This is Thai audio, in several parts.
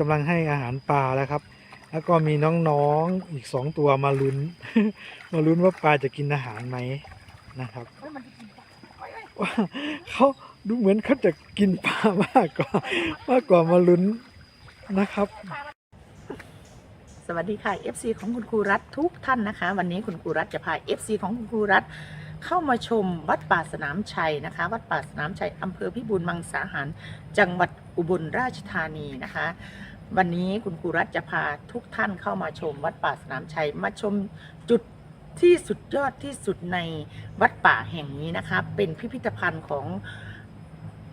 กำลังให้อาหารปลาแล้วครับ แล้วก็มีน้องๆอีกสองตัวมาลุ้น มาลุ้นว่าปลาจะกินอาหารไหมนะครับว่าเขาดูเหมือนเขาจะกินปลามากกว่ามากกว่ามาลุ้นนะครับ สวัสดีค่ะ FC ของคุณครูรัฐทุกท่านนะคะ วันนี้คุณครูรัฐจะพา FC ของคุณครูรัฐ เข้ามาชมวัดป่าสนามชัยนะคะ วัดป่าสนามชัยอำเภอพิบูลมังสาหาร จังหวัดอุบลราชธานีนะคะ วันนี้คุณครูรัฐจะพาทุกท่านเข้ามาชม วัดป่าสนามชัยมาชมจุดที่สุดยอดที่สุดในวัดป่าแห่งนี้นะคะ เป็นพิพิธภัณฑ์ของ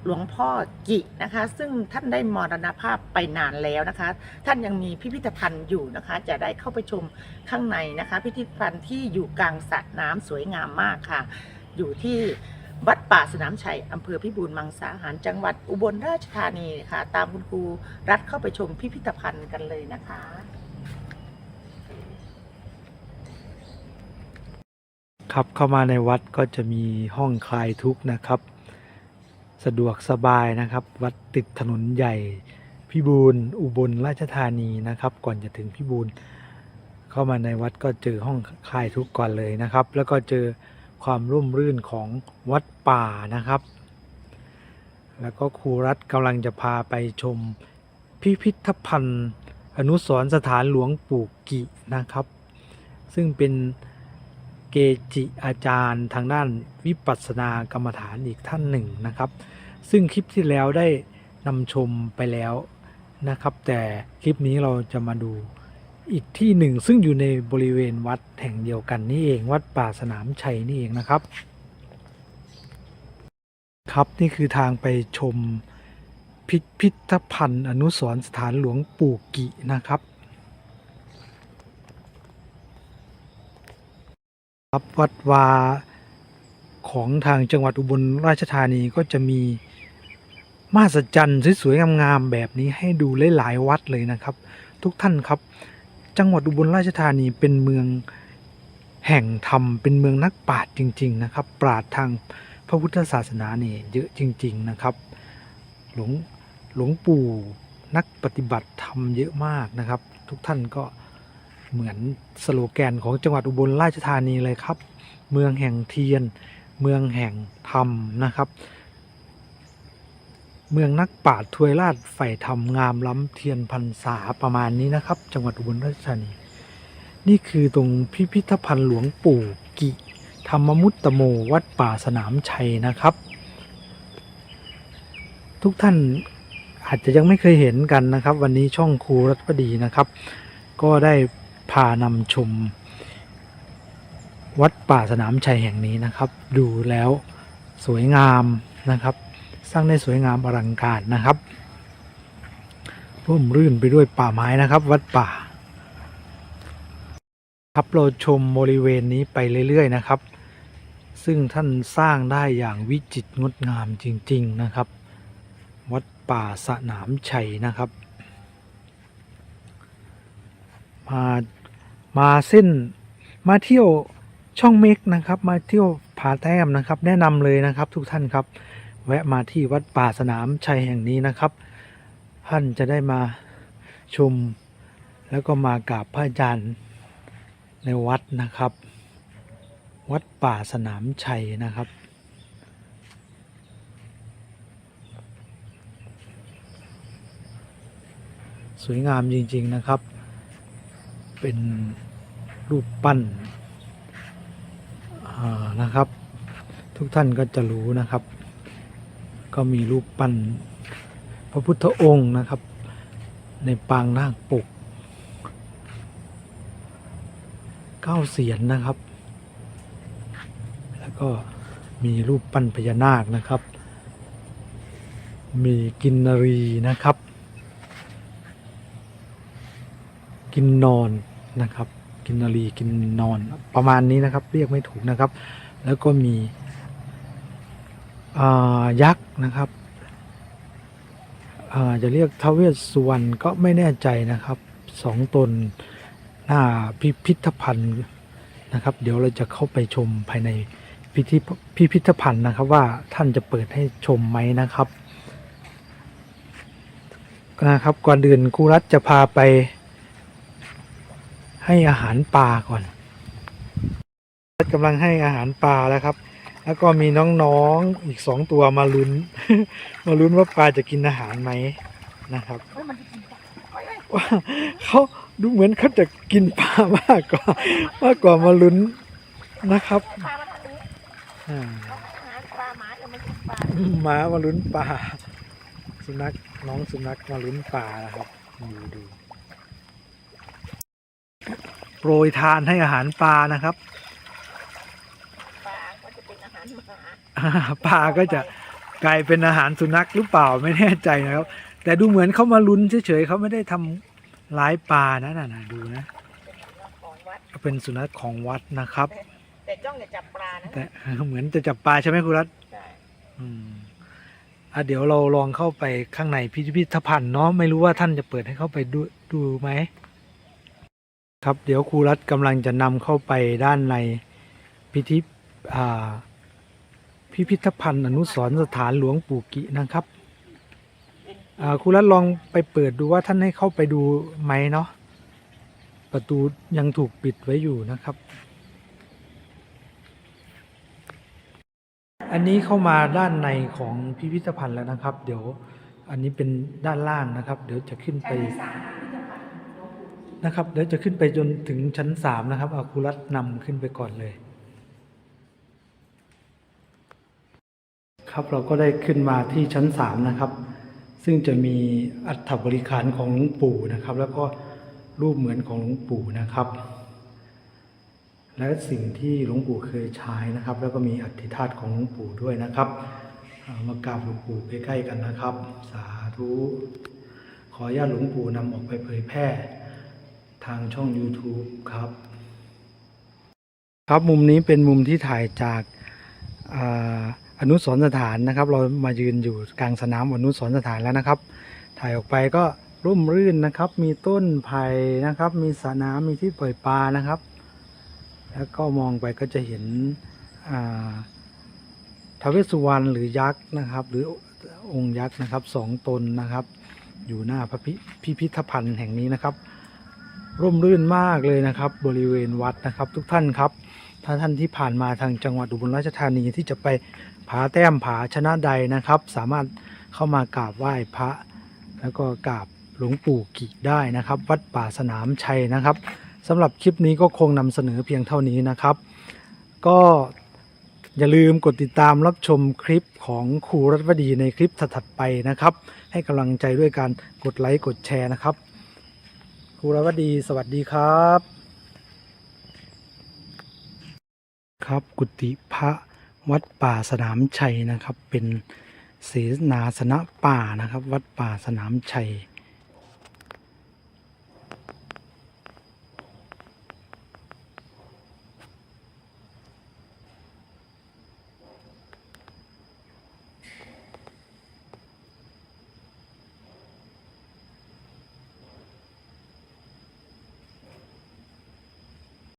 หลวงพ่อกินะคะ ซึ่งท่านได้มรณภาพไปนานแล้วนะคะ ท่านยังมีพิพิธภัณฑ์อยู่นะคะ จะได้เข้าไปชมข้างในนะคะ พิพิธภัณฑ์ที่อยู่กลางสระน้ำสวยงามมากค่ะ อยู่ที่วัดป่าสนามชัยอำเภอพิบูลมังสาหารจังหวัดอุบลราชธานีค่ะ ตามคุณครูรัฐเข้าไปชมพิพิธภัณฑ์กันเลยนะคะครับเข้ามาในวัดก็จะมีห้องคลายทุกข์นะครับ สะดวกสบายนะครับ วัดติดถนนใหญ่พิบูลอุบลราชธานีนะครับ ก่อนจะถึงพิบูลเข้ามาในวัดก็เจอห้องคลายทุกข์ก่อนเลยนะครับ แล้วก็เจอความร่มรื่นของวัดป่านะครับ แล้วก็ครูรัฐกำลังจะพาไปชมพิพิธภัณฑ์ อนุสรสถานหลวงปู่กินะครับ ซึ่งเป็น เกจิอาจารย์ทางด้านวิปัสสนากรรมฐานอีกท่านหนึ่งนะครับ ซึ่งคลิปที่แล้วได้นำชมไปแล้วนะครับ แต่คลิปนี้เราจะมาดูอีกที่หนึ่ง ซึ่งอยู่ในบริเวณวัดแห่งเดียวกันนี่เองวัดป่าสนามชัยนี่เองนะครับ ครับนี่คือทางไปชมพิพิธภัณฑ์อนุสรณ์สถานหลวงปู่กินะครับ ครับวัดวาของทางจังหวัดอุบลราชธานีก็จะมีมาสจันสวยๆงามๆแบบนี้ให้ดูหลายๆวัดเลยนะครับ ทุกท่านครับ จังหวัดอุบลราชธานีเป็นเมืองแห่งธรรมเป็นเมืองนักปราชญ์จริง ๆ นะครับ ปราชญ์ทางพระพุทธศาสนาเนี่ยเยอะจริง ๆนะครับ หลวงหลวงปู่นักปฏิบัติธรรมเยอะมากนะครับ ทุกท่านก็ เหมือนสโลแกนของจังหวัดอุบลราชธานีเลยครับ เมืองแห่งเทียน เมืองแห่งธรรมนะครับ เมืองนักปราชญ์ทวยราชใฝ่ธรรมงามล้ำเทียนพรรษาประมาณนี้นะครับ จังหวัดอุบลราชธานี นี่คือตรงพิพิธภัณฑ์หลวงปู่กิธรรมมุตตโมวัดป่าสนามชัยนะครับ ทุกท่านอาจจะยังไม่เคยเห็นกันนะครับ วันนี้ช่องครูรัตพดีนะครับ ก็ได้ พานำชม วัดป่าสนามชัยแห่งนี้นะครับ ดูแล้วสวยงามนะครับ สร้างได้สวยงามอลังการนะครับร่มรื่นไปด้วยป่าไม้นะครับ วัดป่า ครับเราชมบริเวณนี้ไปเรื่อยๆนะครับ ซึ่งท่านสร้างได้อย่างวิจิตรงดงามจริง ๆนะครับ วัดป่าสนามชัยนะครับ มา มาเส้นมาเที่ยวช่องเมกนะครับ มาเที่ยวผาแต้มนะครับ แนะนำเลยนะครับทุกท่านครับ แวะมาที่วัดป่าสนามชัยแห่งนี้นะครับ ท่านจะได้มาชม แล้วก็มากราบพระอาจารย์ในวัดนะครับ วัดป่าสนามชัยนะครับสวยงามจริง ๆ นะครับ เป็นรูปปั้นนะครับ ทุกท่านก็จะรู้นะครับ ก็มีรูปปั้น พระพุทธองค์นะครับ ในปางนาคปกเก้าเสียนนะครับ แล้วก็มีรูปปั้นพญานาคนะครับ มีกินนรีนะครับ กินนอนนะครับ กินนารีกินนอนประมาณนี้นะครับ เรียกไม่ถูกนะครับ แล้วก็มียักษ์นะครับจะเรียกทวเวสสุวรรณก็ไม่แน่ใจนะครับสองตนหน้าพิพิธภัณฑ์นะครับ เดี๋ยวเราจะเข้าไปชมภายในพิพิธพิพิธภัณฑ์นะครับว่าท่านจะเปิดให้ชมไหมนะครับนะครับ ก่อนอื่นครูรัฐจะพาไป ให้อาหารปลาก่อนกำลังให้อาหารปลาแล้วครับ แล้วก็มีน้องๆอีกสองตัวมาลุ้น มาลุ้นว่าปลาจะกินอาหารไหมนะครับเฮ้ยมันจะกินปลาเฮ้ยเฮ้ยว่าเขาดูเหมือนเขาจะกินปลามากกว่ามากกว่ามาลุ้นนะครับม้ามาลาหมามาลุ้นปลาสุนัขน้องสุนัขมาลุ้นปลานะครับดูดู โปรยทานให้อาหารปลานะครับ ปลาก็จะเป็นอาหารหมาอ่าปลาก็จะกลายเป็นอาหารสุนัขหรือเปล่าไม่แน่ใจนะครับ แต่ดูเหมือนเขามาลุ้นเฉยๆเขาไม่ได้ทำร้ายปลานะน่ะนะดูนะของวัดเป็นสุนัขของวัดนะครับ แต่จ้องจะจับปลานะแต่เหมือนจะจับปลาใช่ไหมครูรัตใช่อืมอะเดี๋ยวเราลองเข้าไปข้างในพิพิธภัณฑ์เนาะไม่รู้ว่าท่านจะเปิดให้เข้าไปดูดูไหม ครับเดี๋ยวครูรัตกำลังจะนำเข้าไปด้านในพิธีพิพิธภัณฑ์อนุสรณ์สถานหลวงปู่กินะครับครูรัตลองไปเปิดดูว่าท่านให้เข้าไปดูไหมเนาะประตูยังถูกปิดไว้อยู่นะครับ อันนี้เข้ามาด้านในของพิพิธภัณฑ์แล้วนะครับ เดี๋ยวอันนี้เป็นด้านล่างนะครับ เดี๋ยวจะขึ้นไป นะครับ เดี๋ยวจะขึ้นไปจนถึงชั้นสามนะครับอาคูรัตนำขึ้นไปก่อนเลย ครับเราก็ได้ขึ้นมาที่ชั้นสามนะครับ ซึ่งจะมีอัฐบริขารของหลวงปู่นะครับ แล้วก็รูปเหมือนของหลวงปู่นะครับ และสิ่งที่หลวงปู่เคยใช้นะครับ แล้วก็มีอธิธาตุของหลวงปู่ด้วยนะครับามากราบหลวงปู่ใกล้ๆกันนะครับ สาธุขออนุญาตหลวงปู่นำออกไปเผยแพร่ ทางช่อง YouTube ครับ ครับมุมนี้เป็นมุมที่ถ่ายจากอานุสรสถานนะครับ เรามายืนอยู่กลางสนามอนุสรสถานแล้วนะครับ ถ่ายออกไปก็ร่มรื่นนะครับ มีต้นไผ่นะครับ มีสระน้ำมีที่ปล่อยปลานะครับ แล้วก็มองไปก็จะเห็นทาวเวสุวรรณหรือยักษ์นะครับ หรือองค์ยักษ์นะครับสองตนนะครับ อยู่หน้าพระพิพิธภัณฑ์แห่งนี้นะครับ ร่มรื่นมากเลยนะครับ บริเวณวัดนะครับ ทุกท่านครับ ถ้าท่านที่ผ่านมาทางจังหวัดอุบลราชธานีที่จะไปผาแต้มผาชนะใดนะครับ สามารถเข้ามากราบไหว้พระ แล้วก็กราบหลวงปู่กิได้นะครับ วัดป่าสนามชัยนะครับสำหรับคลิปนี้ก็คงนำเสนอเพียงเท่านี้นะครับ ก็อย่าลืมกดติดตามรับชมคลิปของครูรัตวดีในคลิปถัดไปนะครับ ให้กำลังใจด้วยการกดไลค์กดแชร์นะครับ ครูรัวดีสวัสดีครับ ครับกุฏิพระวัดป่าสนามชัยนะครับ เป็นเสนาสนะป่านะครับ วัดป่าสนามชัย